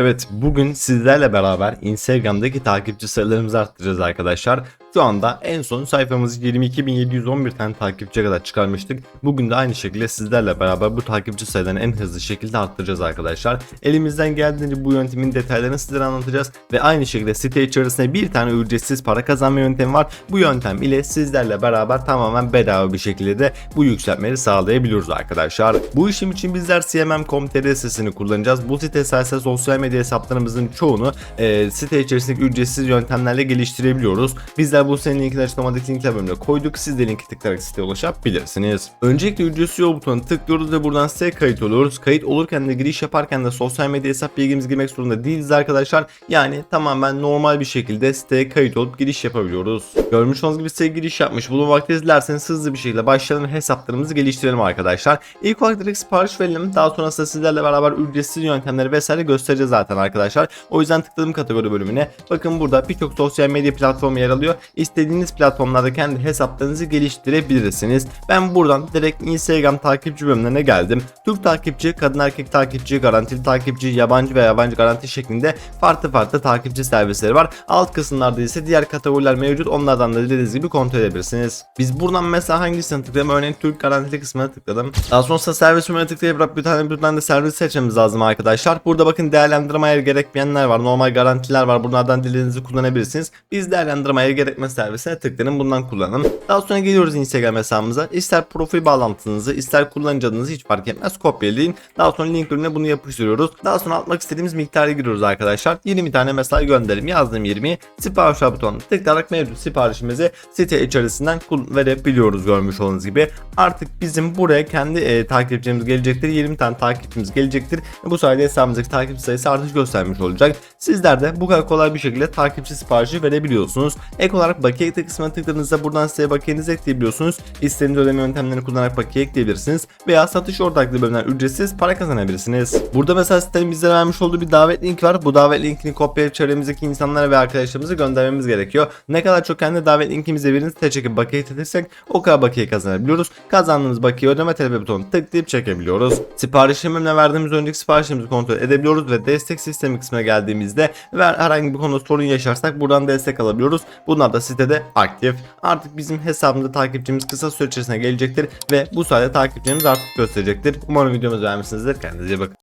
Evet bugün sizlerle beraber Instagram'daki takipçi sayılarımızı arttıracağız arkadaşlar. Şu anda en son sayfamızı 22.711 tane takipçiye kadar çıkarmıştık. Bugün de aynı şekilde sizlerle beraber bu takipçi sayılarını en hızlı şekilde arttıracağız arkadaşlar. Elimizden geldiğince bu yöntemin detaylarını sizlere anlatacağız. Ve aynı şekilde site içerisinde bir tane ücretsiz para kazanma yöntemi var. Bu yöntem ile sizlerle beraber tamamen bedava bir şekilde de bu yükseltmeleri sağlayabiliyoruz arkadaşlar. Bu işim için bizler cmm.com.tr sitesini kullanacağız. Bu site sayesinde sosyal medya hesaplarımızın çoğunu e, site içerisindeki ücretsiz yöntemlerle geliştirebiliyoruz. Bizler bu sitenin linkini açıklamadaki linkler bölümüne koyduk. Siz de linki tıklayarak siteye ulaşabilirsiniz. Öncelikle ücretsiz yol butonuna tıklıyoruz ve buradan siteye kayıt oluyoruz. Kayıt olurken de giriş yaparken de sosyal medya hesap bilgimizi girmek zorunda değiliz arkadaşlar. Yani tamamen normal bir şekilde siteye kayıt olup giriş yapabiliyoruz. Görmüş olduğunuz gibi siteye giriş yapmış bulunmakta dilerseniz hızlı bir şekilde başlayalım hesaplarımızı geliştirelim arkadaşlar. İlk olarak direkt sipariş verelim. Daha sonrasında sizlerle beraber ücretsiz yöntemleri vesaire göstereceğiz zaten arkadaşlar. O yüzden tıkladım kategori bölümüne. Bakın burada birçok sosyal medya platformu yer alıyor. İstediğiniz platformlarda kendi hesaplarınızı geliştirebilirsiniz. Ben buradan direkt Instagram takipçi bölümlerine geldim. Türk takipçi, kadın erkek takipçi, garantili takipçi, yabancı ve yabancı garanti şeklinde farklı farklı takipçi servisleri var. Alt kısımlarda ise diğer kategoriler mevcut. Onlardan da dilediğiniz gibi kontrol edebilirsiniz. Biz buradan mesela hangisine tıklayalım? Örneğin Türk garantili kısmına tıkladım. Daha sonrasında servis bölümüne tıklayıp bir tane buradan da servis seçmemiz lazım arkadaşlar. Burada bakın değerlendirmeye gerekmeyenler var. Normal garantiler var. Bunlardan dilediğinizi kullanabilirsiniz. Biz değerlendirmeye gerekmez servisine tıklayın. Bundan kullanın. Daha sonra geliyoruz Instagram hesabımıza. İster profil bağlantınızı, ister kullanıcı adınızı hiç fark etmez. Kopyalayın. Daha sonra link bölümüne bunu yapıştırıyoruz. Daha sonra atmak istediğimiz miktarı giriyoruz arkadaşlar. 20 tane mesaj gönderelim. Yazdım 20'yi. Sipariş butonuna tıklayarak mevcut siparişimizi site içerisinden verebiliyoruz görmüş olduğunuz gibi. Artık bizim buraya kendi e, takipçimiz gelecektir. 20 tane takipçimiz gelecektir. Bu sayede hesabımızdaki takipçi sayısı artış göstermiş olacak. Sizler de bu kadar kolay bir şekilde takipçi siparişi verebiliyorsunuz. Ek olarak bakiye kısmına tıkladığınızda buradan size bakiyenizi ekleyebiliyorsunuz. İstediğiniz ödeme yöntemlerini kullanarak bakiye ekleyebilirsiniz. Veya satış ortaklığı bölümünden ücretsiz para kazanabilirsiniz. Burada mesela sitenin bize vermiş olduğu bir davet linki var. Bu davet linkini kopyalayıp çevremizdeki insanlara ve arkadaşlarımıza göndermemiz gerekiyor. Ne kadar çok kendi davet linkimize birini site çekip bakiye tıklarsak o kadar bakiye kazanabiliyoruz. Kazandığımız bakiye ödeme talebi butonunu tıklayıp çekebiliyoruz. Sipariş verdiğimiz önceki siparişimizi kontrol edebiliyoruz ve destek sistemi kısmına geldiğimizde ve herhangi bir konuda sorun yaşarsak buradan destek alabiliyoruz. Bunlar da sitede aktif. Artık bizim hesabımızda takipçimiz kısa süre içerisinde gelecektir ve bu sayede takipçimiz artık gösterecektir. Umarım videomuzu beğenmişsinizdir. Kendinize iyi bakın.